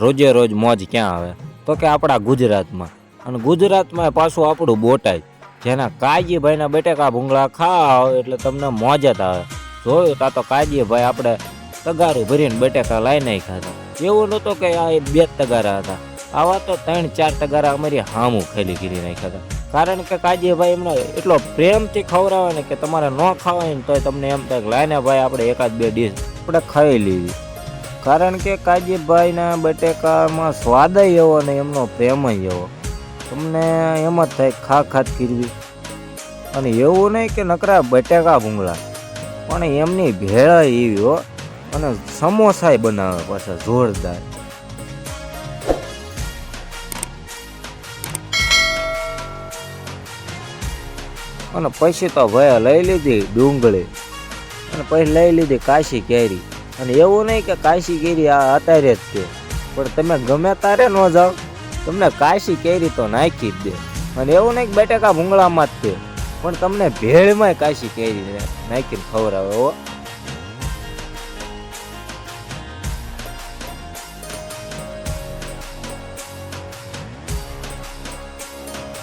રોજે રોજ મોજે ક્યાં આવે? તો કે આપણા ગુજરાતમાં. અને ગુજરાતમાં પાછું આપણું બોટાઈ જેના કાજીભાઈના બટેકા ભૂંગળા ખાવ એટલે તમને મોજ જ આવે. જોયું તા તો કાજીભાઈ આપણે તગારું ભરીને બટેકા લઈ નહીં ખાતા એવું નહોતું કે આ બે તગારા હતા. આવા તો ત્રણ ચાર તગારા અમારી હામું ખેલી કરી નાખ્યા હતા. કારણ કે કાજીભાઈ એમને એટલો પ્રેમથી ખવડાવે ને કે તમારે ન ખાવાય ને તોય તમને એમ થાય લાઈને ભાઈ આપણે એકાદ બે ડીશ આપણે ખાઈ લેવી. કારણ કે કાજીભાઈના બટેકામાં સ્વાદ એવો ને એમનો પ્રેમ એવો. તમને એમ જ થાય ખા ખાત કીરવી. અને એવું નહીં કે નકરા બટેકા ભૂંગળા. પણ એમની ભેળા એવી હો અને સમોસાય બનાવે પાછા જોરદાર. અને પછી તો ભાઈ લઈ લીધી ડુંગળી. અને પછી લઈ લીધી કાશી કેરી. અને એવું નહીં કે કાશી કેરી આ અત્યારે જ છે. પણ તમે ગમે તારે ન જાઓ, તમને કાશી કેરી તો નાખી જ દે. અને એવું નહીં કે બટેકા ભૂંગળામાં જ છે. પણ તમને ભેળમાં કાશી કેરી નાખીને ખવડાવે હો.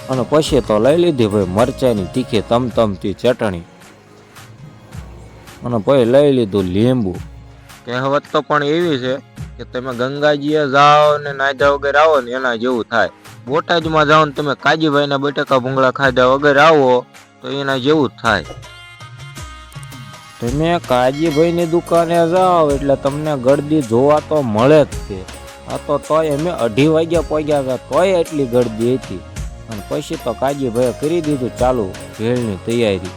અને પછી તો લઈ લીધી ભાઈ મરચાંની તીખી તમતમતી ચટણી. અને પછી લઈ લીધું લીંબુ. કહેવત તો પણ એવી છે કે તમે ગંગાજીએ જાઓ ને નાયદા વગર આવો ને એના જેવું થાય. બોટાદમાં જાઓ ને તમે કાજીભાઈના બટાકા ભૂંગળા ખાધા વગર આવો તો એના જેવું જ થાય. તમે કાજીભાઈની દુકાને જાઓ એટલે તમને ગળદી જોવા તો મળે જ તે આ તો તોય અમે અઢી વાગ્યા પહોંચ્યા હતા, તોય એટલી ગળદી હતી. અને પછી તો કાજીભાઈએ કરી દીધું ચાલુ ભેળની તૈયારી.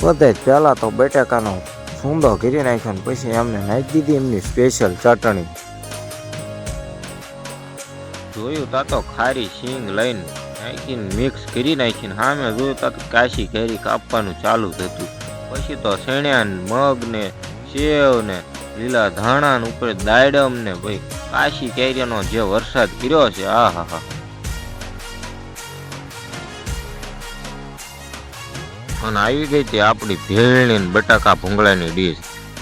બધે પહેલાં તો બટાકાનો સૂંદો કરી નાખ્યો ને પછી એમને નાખી દીધી એમની સ્પેશિયલ ચટણી. જોયું તા તો ખારી શીંગ લઈને નાખીને મિક્સ કરી નાખીને સામે જોયું તા તો કાશી કેરી કાપવાનું ચાલુ થતું પછી તો શેણ્યા ને મગ ને સેવ ને લીલા ધાણા ઉપર દાડમ ને ભાઈ કાશી કેરીનો જે વરસાદ કર્યો છે આ હા હા અને આવી ગઈ હતી આપણી ભેળની બટાકા ભૂંગળાની ડીશ.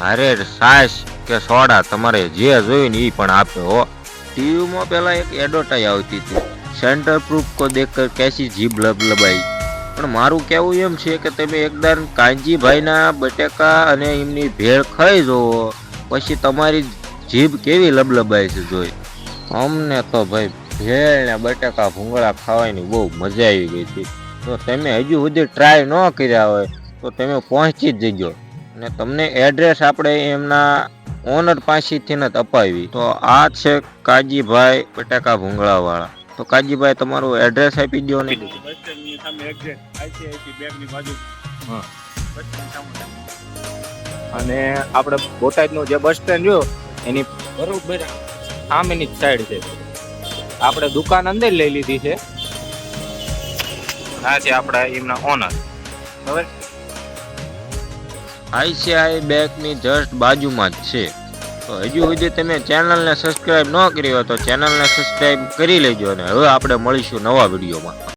અરે સાસ કે સોડા તમારે જે જોયું ને એ પણ આપે હો. ટીવીમાં પહેલાં એક એડવર્ટાઈઝ આવતી હતી. સેન્ટર પ્રૂફ કો દેખકર કેસી જીભ લબલબાઈ પણ મારું કહેવું એમ છે કે તમે એકદમ કાંજીભાઈના બટેકા અને એમની ભેળ ખાઈ જુઓ પછી તમારી જીભ કેવી લબલબાઈ છે જોઈ. અમને તો ભાઈ ભેળ ને બટેકા ભૂંગળા ખાવાની બહુ મજા આવી ગઈ હતી. તો તમે હજુ સુધી ટ્રાય ન કર્યા હોય તો તમે પહોંચી જ જજો. અને તમને એડ્રેસ આપણે એમના ઓનર પાસેથી જ અપાવી. તો આ છે કાજીભાઈ બટાકા ભૂંગળાવાળા. તો કાજીભાઈ તમારું એડ્રેસ આપી દો ને. અને આપણે બોટાદનું જે બસ સ્ટેન્ડ રહ્યું એની બરોબર સામેની એની સાઈડ છે. આપણે દુકાન અંદર લઈ લીધી છે. આ છે આપણા એમના ઓનર બરાબર? આઈસીઆઈ બેંકની જસ્ટ બાજુમાં જ છે. તો હજુ સુધી તમે ચેનલને સબસ્ક્રાઇબ ન કરી હોય તો ચેનલને સબસ્ક્રાઇબ કરી લેજો અને હવે આપણે મળીશું નવા વિડીયોમાં.